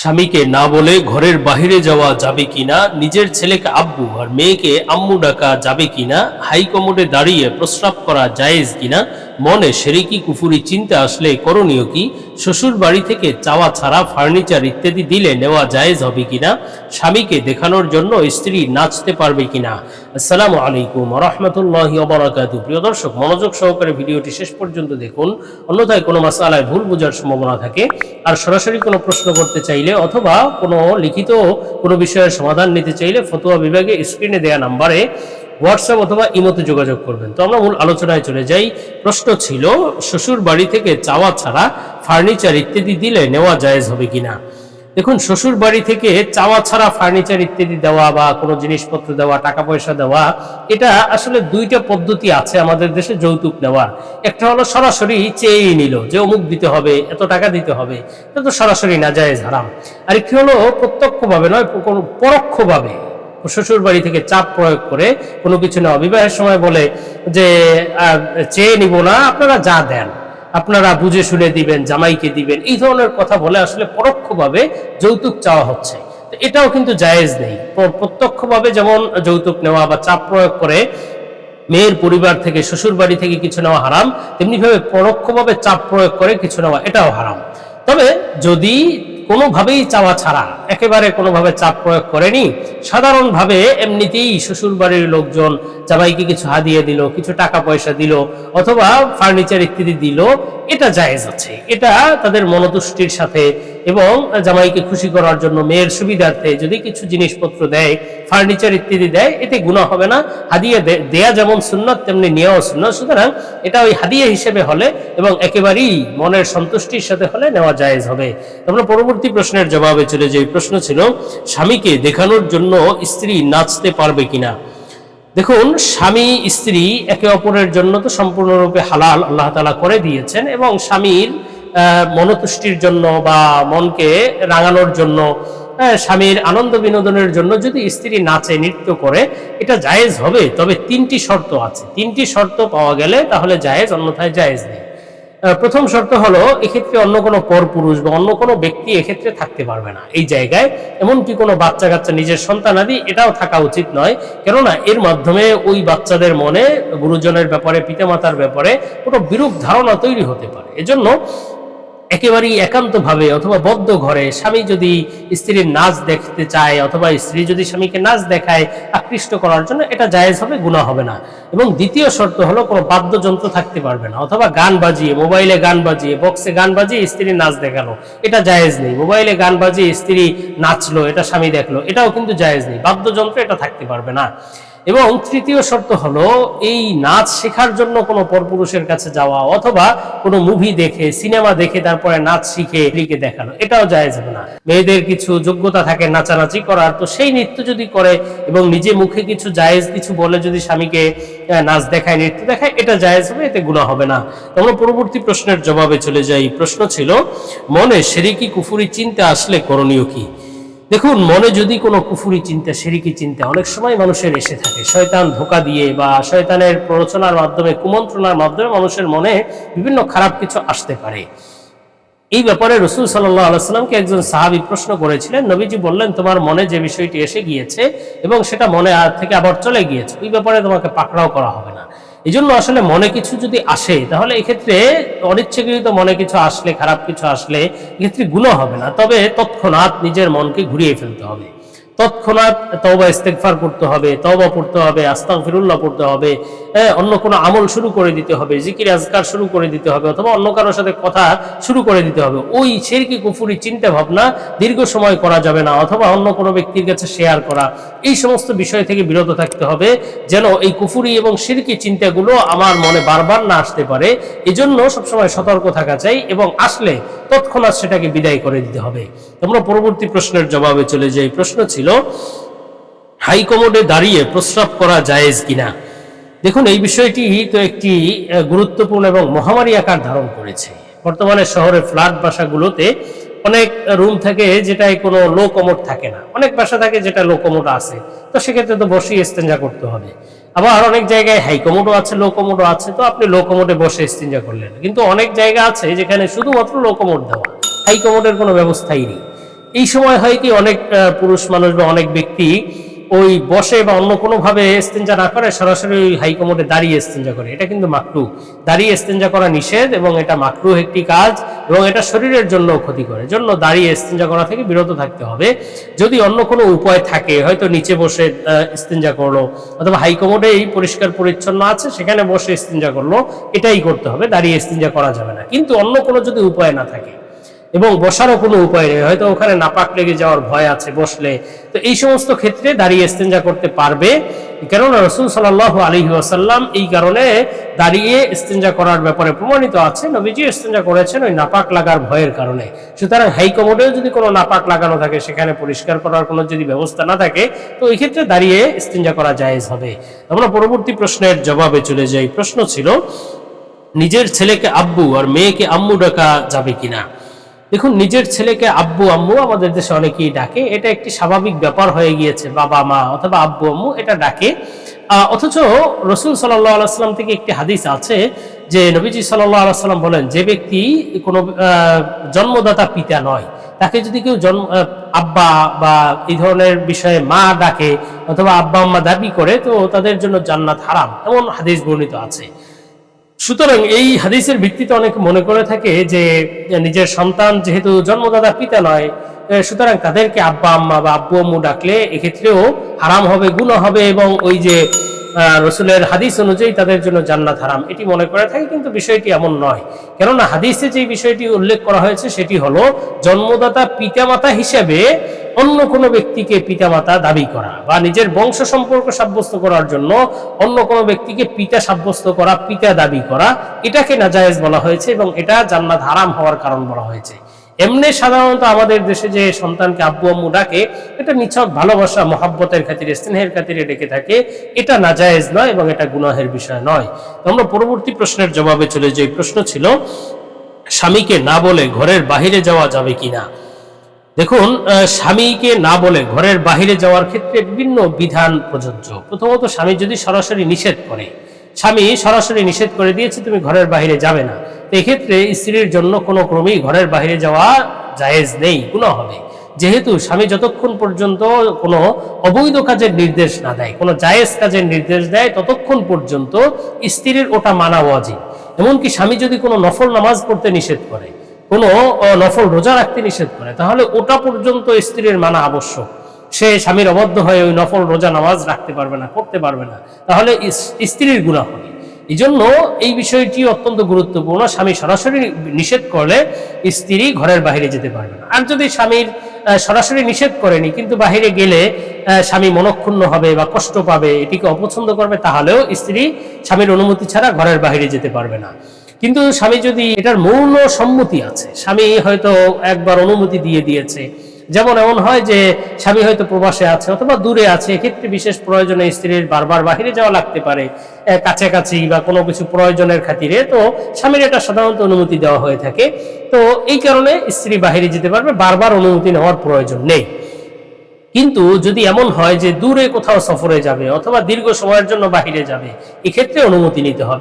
স্বামীকে না বলে ঘরের বাহিরে যাওয়া যাবে কিনা, নিজের ছেলেকে আব্বু আর মেয়েকে আম্মু ডাকা যাবে কিনা হাই কমোডে দাঁড়িয়ে প্রস্রাব করা জায়েজ কিনা মনে সেরেকি কুফুরি চিন্তা আসলে করণীয় কি? শ্বশুর বাড়ি থেকে চাওয়া ছাড়া ফার্নিচার ইত্যাদি দিলে নেওয়া জায়েজ হবে কিনা? স্বামীকে দেখানোর জন্য স্ত্রী নাচতে পারবে কিনা? আসসালামু আলাইকুম রহমতুল্লাহ অবরাকাতু প্রিয় দর্শক, মনোযোগ সহকারে ভিডিওটি শেষ পর্যন্ত দেখুন। অন্যথায় কোনো মাসালায় ভুল বোঝার সম্ভাবনা থাকে। আর সরাসরি কোনো প্রশ্ন করতে চাইলে অথবা কোনো লিখিত কোনো বিষয়ের সমাধান নিতে চাইলে ফতোয়া বিভাগে স্ক্রিনে দেওয়া নাম্বারে হোয়াটসঅ্যাপ অথবা ইমোতে যোগাযোগ করবেন। তো আমরা মূল আলোচনায় চলে যাই। প্রশ্ন ছিল, শ্বশুর বাড়ি থেকে চাওয়া ছাড়া ফার্নিচার ইত্যাদি দিলে নেওয়া জায়েজ হবে কিনা? দেখুন, শ্বশুর বাড়ি থেকে চাওয়া ছাড়া ফার্নিচার ইত্যাদি দেওয়া বা কোনো জিনিসপত্র দেওয়া টাকা পয়সা দেওয়া, এটা আসলে দুইটা পদ্ধতি আছে আমাদের দেশে যৌতুক নেওয়ার। একটা হলো সরাসরি চেয়েই নিল যে অমুক দিতে হবে, এত টাকা দিতে হবে, এটা তো সরাসরি না যায় হারাম। আর একটি হলো প্রত্যক্ষভাবে নয়, কোনো পরোক্ষভাবে শ্বশুর বাড়ি থেকে চাপ প্রয়োগ করে কোনো কিছু নেওয়া। বিবাহের সময় বলে যে চেয়ে নিব না, আপনারা যা দেন, আপনারা বুঝে শুনে দিবেন, জামাইকে দিবেন, এই ধরনের কথা বলে আসলে পরোক্ষভাবে যৌতুক চাওয়া হচ্ছে। এটাও কিন্তু জায়েজ নেই। প্র- প্রত্যক্ষভাবে যেমন যৌতুক নেওয়া বা চাপ প্রয়োগ করে মেয়ের পরিবার থেকে শ্বশুর বাড়ি থেকে কিছু নেওয়া হারাম, তেমনিভাবে পরোক্ষভাবে চাপ প্রয়োগ করে কিছু নেওয়া, এটাও হারাম। তবে যদি কোনোভাবেই চাওয়া ছাড়া, একেবারে কোনোভাবে চাপ প্রয়োগ করেনি। সাধারণভাবে এমনিতেই শ্বশুর বাড়ির লোকজন জামাইকে কিছু হাদিয়ে দিল, কিছু টাকা পয়সা দিল, অথবা ফার্নিচার ইত্যাদি দিল, এটা জায়েজ আছে। এটা তাদের মনতুষ্টির সাথে এবং জামাইকে খুশি করার জন্য মেয়ের সুবিধার্থে যদি কিছু জিনিসপত্র দেয় ফার্নিচার ইত্যাদি দেয়, এতে গুণা হবে না। হাদিয়া দেয়া যেমন সুন্নত, তেমনি নেওয়াও সুন্নত। সুতরাং এটা ওই হাদিয়া হিসেবে হলে এবং একেবারেই মনের সন্তুষ্টির সাথে হলে নেওয়া জায়েজ হবে। আমরা পরবর্তী প্রশ্নের জবাবে চলে যাই। প্রশ্ন ছিল, স্বামীকে দেখানোর জন্য স্ত্রী নাচতে পারবে কিনা? দেখুন, স্বামী, স্ত্রী একে অপরের জন্য তো সম্পূর্ণরূপে হালাল, আল্লাহ তালা করে দিয়েছেন এবং স্বামীর মনতুষ্টির জন্য বা মনকে রাঙানোর জন্য স্বামীর আনন্দ বিনোদনের জন্য যদি স্ত্রী নাচে, নৃত্য করে, এটা জায়েজ হবে। তবে তিনটি শর্ত আছে। তিনটি শর্ত পাওয়া গেলে তাহলে জায়েজ, অন্যথায় জায়েজ নেই। প্রথম শর্ত হলো, এক্ষেত্রে অন্য কোনো পরপুরুষ বা অন্য কোনো ব্যক্তি এক্ষেত্রে থাকতে পারবে না এই জায়গায়। এমনকি কোনো বাচ্চা কাচ্চা নিজের সন্তানাদি, এটাও থাকা উচিত নয়। কেননা, এর মাধ্যমে ওই বাচ্চাদের মনে, গুরুজনের ব্যাপারে, পিতামাতার ব্যাপারে কোনো বিরূপ ধারণা তৈরি হতে পারে। এজন্য একেবারেই একান্তভাবে অথবা বদ্ধ ঘরে স্বামী যদি স্ত্রীর নাচ দেখতে চায় অথবা স্ত্রী যদি স্বামীকে নাচ দেখায় আকৃষ্ট করার জন্য এটা জায়েজ হবে গুণা হবে না। এবং দ্বিতীয় শর্ত হলো কোনো বাদ্যযন্ত্র থাকতে পারবে না। অথবা গান বাজিয়ে, মোবাইলে গান বাজিয়ে, বক্সে গান বাজিয়ে স্ত্রী নাচ দেখাল, এটা জায়েজ নেই। মোবাইলে গান বাজিয়ে স্ত্রী নাচলো, এটা স্বামী দেখল, এটাও কিন্তু জায়েজ নেই। বাদ্যযন্ত্র এটা থাকতে পারবে না। এবং তৃতীয় শর্ত হলো, এই নাচ শেখার জন্য কোনো পরপুরুষের কাছে যাওয়া অথবা কোনো মুভি দেখে সিনেমা দেখে তারপরে নাচ শিখে স্ত্রীকে দেখানো, এটাও জায়েজ হবে না। মেয়েদের কিছু যোগ্যতা থাকে নাচানাচি করার, তো সেই নৃত্য যদি করে এবং নিজে মুখে কিছু জায়েজ কিছু বলে যদি স্বামীকে নাচ দেখায়, নৃত্য দেখায়, এটা জায়েজ হবে, এতে গুণা হবে না। তো আমরা পরবর্তী প্রশ্নের জবাবে চলে যাই। প্রশ্ন ছিল, মনে সেরিকি কুফুরি চিন্তা আসলে করণীয় কি? দেখুন, মনে যদি কোনো কুফুরি চিন্তা, সেরিকি চিন্তা, অনেক সময় মানুষের এসে থাকে। শয়তান ধোকা দিয়ে বা শয়তানের প্ররোচনার মাধ্যমে, কুমন্ত্রণার মাধ্যমে মানুষের মনে বিভিন্ন খারাপ কিছু আসতে পারে। এই ব্যাপারে রসুল সাল্লাহ আলাইসাল্লামকে একজন সাহাবি প্রশ্ন করেছিলেন। নবীজি বললেন, তোমার মনে যে বিষয়টি এসে গিয়েছে এবং সেটা মনে থেকে আবার চলে গিয়েছে, ওই ব্যাপারে তোমাকে পাকড়াও করা হবে না। এই জন্য আসলে মনে কিছু যদি আসে, তাহলে এক্ষেত্রে অনিচ্ছাকৃত মনে কিছু আসলে, খারাপ কিছু আসলে এক্ষেত্রে গুণ হবে না। তবে তৎক্ষণাৎ নিজের মনকে ঘুরিয়ে ফেলতে হবে। তৎক্ষণাৎ তওবা ইস্তেগফার করতে হবে, তওবা পড়তে হবে, আস্তাগফিরুল্লাহ পড়তে হবে অন্য কোনো আমল শুরু করে দিতে হবে, জিকির, আজকার শুরু করে দিতে হবে অথবা অন্য কারোর সাথে কথা শুরু করে দিতে হবে। ওই শেরকি কুফুরি চিন্তা ভাবনা দীর্ঘ সময় করা যাবে না অথবা অন্য কোনো ব্যক্তির কাছে শেয়ার করা। এই সমস্ত বিষয় থেকে বিরত থাকতে হবে যেন এই কুফুরি এবং শিরকি চিন্তাগুলো আমার মনে বারবার না আসতে পারে। এজন্য সবসময় সতর্ক থাকা চাই এবং আসলে তৎক্ষণাৎ সেটাকে বিদায় করে দিতে হবে। তোমরা পরবর্তী প্রশ্নের জবাবে চলে যাই। প্রশ্ন ছিল হাই কমোডে দাঁড়িয়ে প্রস্রাব করা জায়েজ কিনা? দেখুন, এই বিষয়টি তো একটি গুরুত্বপূর্ণ এবং মহামারী আকার ধারণ করেছে। বর্তমানে শহরে ফ্ল্যাট বাসাগুলোতে অনেক রুম থাকে যেটায় কোনো লো কমোড থাকে না। অনেক বাসা থাকে যেটা লো কমোড আছে। তো সেক্ষেত্রে তো বসেই ইস্তেঞ্জা করতে হবে। আবার অনেক জায়গায় হাই কমোডও আছে লো কমোডও আছে, তো আপনি লোকোমোডে বসে ইস্তিনজা করলেন। কিন্তু অনেক জায়গা আছে যেখানে শুধুমাত্র লো কমোড দেওয়া হাইকোমোডের কোনো ব্যবস্থাই নেই। এই সময় হয় কি অনেক পুরুষ মানুষ বা অনেক ব্যক্তি ওই বসে বা অন্য কোনোভাবে এস্তেঞ্জা না করে সরাসরি ওই হাই কমোডে দাঁড়িয়ে এস্তেঞ্জা করে। এটা কিন্তু মাকরু দাঁড়িয়ে এস্তেঞ্জা করা নিষেধ এবং এটা মাকরু একটি কাজ এবং এটা শরীরের জন্য ক্ষতি করে জন্য দাঁড়িয়ে এস্তেঞ্জা করা থেকে বিরত থাকতে হবে। যদি অন্য কোনো উপায় থাকে, হয়তো নিচে বসে ইস্তেঞ্জা করল অথবা হাই কমোডেই পরিষ্কার পরিচ্ছন্ন আছে, সেখানে বসে ইস্তেঞ্জা করল, এটাই করতে হবে। দাঁড়িয়ে ইস্তেঞ্জা করা যাবে না। কিন্তু অন্য কোনো যদি উপায় না থাকে এবং বসারও কোনো উপায় নেই। হয়তো ওখানে নাপাক লেগে যাওয়ার ভয় আছে বসলে। তো এই সমস্ত ক্ষেত্রে দাঁড়িয়ে ইস্তেঞ্জা করতে পারবে। কেননা রসুল সাল্লাহ আলী ওয়াসাল্লাম এই কারণে দাঁড়িয়ে ইস্তেঞ্জা করার ব্যাপারে প্রমাণিত আছে। নবীজি ইস্তেঞ্জা করেছেন ওই নাপাক লাগার ভয়ের কারণে। সুতরাং হাই কমোডেও যদি কোনো নাপাক লাগানো থাকে, সেখানে পরিষ্কার করার কোনো যদি ব্যবস্থা না থাকে, তো এই ক্ষেত্রে দাঁড়িয়ে ইস্তেঞ্জা করা জায়েজ হবে। আমরা পরবর্তী প্রশ্নের জবাবে চলে যাই। প্রশ্ন ছিল, নিজের ছেলেকে আব্বু আর মেয়েকে আম্মু ডাকা যাবে কিনা? দেখুন, নিজের ছেলেকে আব্বু, আম্মু আমাদের দেশে অনেকেই ডাকে। এটা একটি স্বাভাবিক ব্যাপার হয়ে গিয়েছে, বাবা, মা অথবা আব্বু, আম্মু এটা ডাকে। অথচ রসুল সাল্লাহ আলাইসাল্লাম থেকে একটি হাদিস আছে যে, নবীজি সাল্লাহ আলাইসাল্লাম বলেন, যে ব্যক্তি কোনো জন্মদাতা পিতা নয়, তাকে যদি কেউ জন্ম আব্বা বা এই ধরনের বিষয়ে মা ডাকে অথবা আব্বা, আম্মা দাবি করে, তো তাদের জন্য জান্নাত হারাম। এমন হাদিস বর্ণিত আছে। সুতরাং এই হাদিসের ভিত্তিতে অনেক মনে করে থাকে যে, নিজের সন্তান যেহেতু জন্মদাতা পিতা নয় সুতরাং তাদেরকে আব্বা, আম্মা বা আব্বু, আম্মু ডাকলে এক্ষেত্রেও হারাম হবে গুণ হবে এবং ওই যে রসুলের হাদিস অনুযায়ী তাদের জন্য জান্নাত হারাম। এটি মনে করে থাকে কিন্তু বিষয়টি এমন নয়। কেননা হাদিসে যে বিষয়টি উল্লেখ করা হয়েছে সেটি হলো, জন্মদাতা পিতামাতা হিসেবে অন্য কোনো ব্যক্তিকে পিতামাতা দাবি করা বা নিজের বংশ সম্পর্ক সাব্যস্ত করার জন্য অন্য কোনো ব্যক্তিকে পিতা সাব্যস্ত করা, পিতা দাবি করা, এটাকে নাজায়েজ বলা হয়েছে এবং এটা জান্নাত হারাম হওয়ার কারণ বলা হয়েছে। এমনি সাধারণত আমাদের দেশে যে সন্তানকে আব্বু আম্মু ডাকে, এটা নিছক ভালোবাসা, মহাব্বতের খাতিরে, স্নেহের খাতিরে ডেকে থাকে। এটা নাজায়েজ নয় এবং এটা গুনাহের বিষয় নয়। আমরা পরবর্তী প্রশ্নের জবাবে চলে যাই। প্রশ্ন ছিল, স্বামীকে না বলে ঘরের বাহিরে যাওয়া যাবে কিনা? দেখুন স্বামীকে না বলে ঘরের বাহিরে যাওয়ার ক্ষেত্রে বিভিন্ন বিধান প্রযোজ্য। প্রথমত, স্বামী যদি সরাসরি নিষেধ করে, স্বামী সরাসরি নিষেধ করে দিয়েছে, তুমি ঘরের বাইরে যাবে না। এক্ষেত্রে স্ত্রীর জন্য কোনো ক্রমেই ঘরের বাইরে যাওয়া জায়েজ নেই গুণা হবে। যেহেতু স্বামী যতক্ষণ পর্যন্ত কোনো অবৈধ কাজের নির্দেশ না দেয়, কোনো জায়েজ কাজের নির্দেশ দেয়, ততক্ষণ পর্যন্ত স্ত্রীর ওটা মানা ওয়াজিব। এমনকি স্বামী যদি কোনো নফল নামাজ পড়তে নিষেধ করে কোনো নফল রোজা রাখতে নিষেধ করে। তাহলে ওটা পর্যন্ত স্ত্রীর মানা আবশ্যক। সে স্বামীর অবদ্ধ হয়ে ওই নফল রোজা নামাজ রাখতে পারবে না, করতে পারবে না। তাহলে স্ত্রীর গুণা হবে। এই জন্য এই বিষয়টি অত্যন্ত গুরুত্বপূর্ণ। স্বামী সরাসরি নিষেধ করলে স্ত্রী ঘরের বাইরে যেতে পারবে না। আর যদি স্বামীর সরাসরি নিষেধ করেনি, কিন্তু বাইরে গেলে স্বামী মনক্ষুণ্ণ হবে বা কষ্ট পাবে, এটিকে অপছন্দ করবে, তাহলেও স্ত্রী স্বামীর অনুমতি ছাড়া ঘরের বাইরে যেতে পারবে না। কিন্তু স্বামী যদি এটার মৌন সম্মতি আছে, স্বামী হয়তো একবার অনুমতি দিয়ে দিয়েছে। যেমন এমন হয় যে, স্বামী হয়তো প্রবাসে আছে অথবা দূরে আছে, এক্ষেত্রে বিশেষ প্রয়োজনে স্ত্রীর বারবার বাহিরে যাওয়া লাগতে পারে। কাছাকাছি বা কোনো কিছু প্রয়োজনের খাতিরে তো স্বামীর এটা সাধারণত অনুমতি দেওয়া হয়ে থাকে। তো এই কারণে স্ত্রী বাহিরে যেতে পারবে, বারবার অনুমতি নেওয়ার প্রয়োজন নেই। কিন্তু যদি এমন হয় যে, দূরে কোথাও সফরে যাবে অথবা দীর্ঘ সময়ের জন্য বাহিরে যাবে, এক্ষেত্রে অনুমতি নিতে হবে।